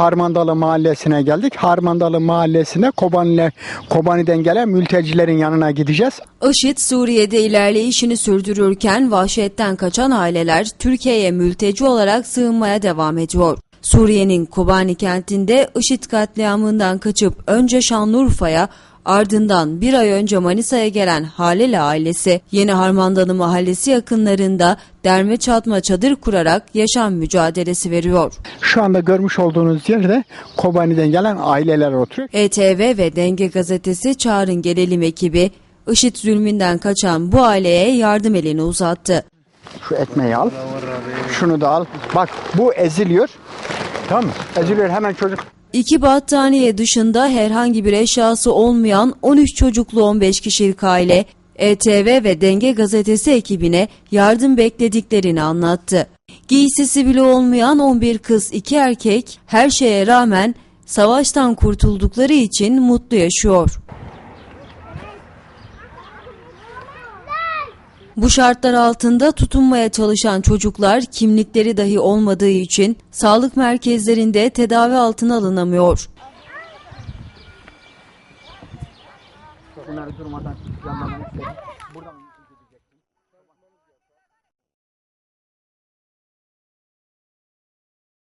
Harmandalı Mahallesi'ne geldik. Harmandalı Mahallesi'ne Kobani'le Kobani'den gelen mültecilerin yanına gideceğiz. IŞİD Suriye'de ilerleyişini sürdürürken vahşetten kaçan aileler Türkiye'ye mülteci olarak sığınmaya devam ediyor. Suriye'nin Kobani kentinde IŞİD katliamından kaçıp önce Şanlıurfa'ya ardından bir ay önce Manisa'ya gelen Halil ailesi Yeni Harmandalı Mahallesi yakınlarında derme çatma çadır kurarak yaşam mücadelesi veriyor. Şu anda görmüş olduğunuz yerde Kobani'den gelen aileler oturuyor. ETV ve Denge Gazetesi Çağrın Gelelim ekibi IŞİD zulmünden kaçan bu aileye yardım elini uzattı. Şu ekmeği al. Şunu da al. Bak bu eziliyor. Tamam mı? Eziliyor hemen çocuk. İki battaniye dışında herhangi bir eşyası olmayan 13 çocuklu 15 kişilik aile ETV ve Denge Gazetesi ekibine yardım beklediklerini anlattı. Giysisi bile olmayan 11 kız 2 erkek her şeye rağmen savaştan kurtuldukları için mutlu yaşıyor. Bu şartlar altında tutunmaya çalışan çocuklar kimlikleri dahi olmadığı için sağlık merkezlerinde tedavi altına alınamıyor. Bunları durmadan yanlamak istedim. Buradan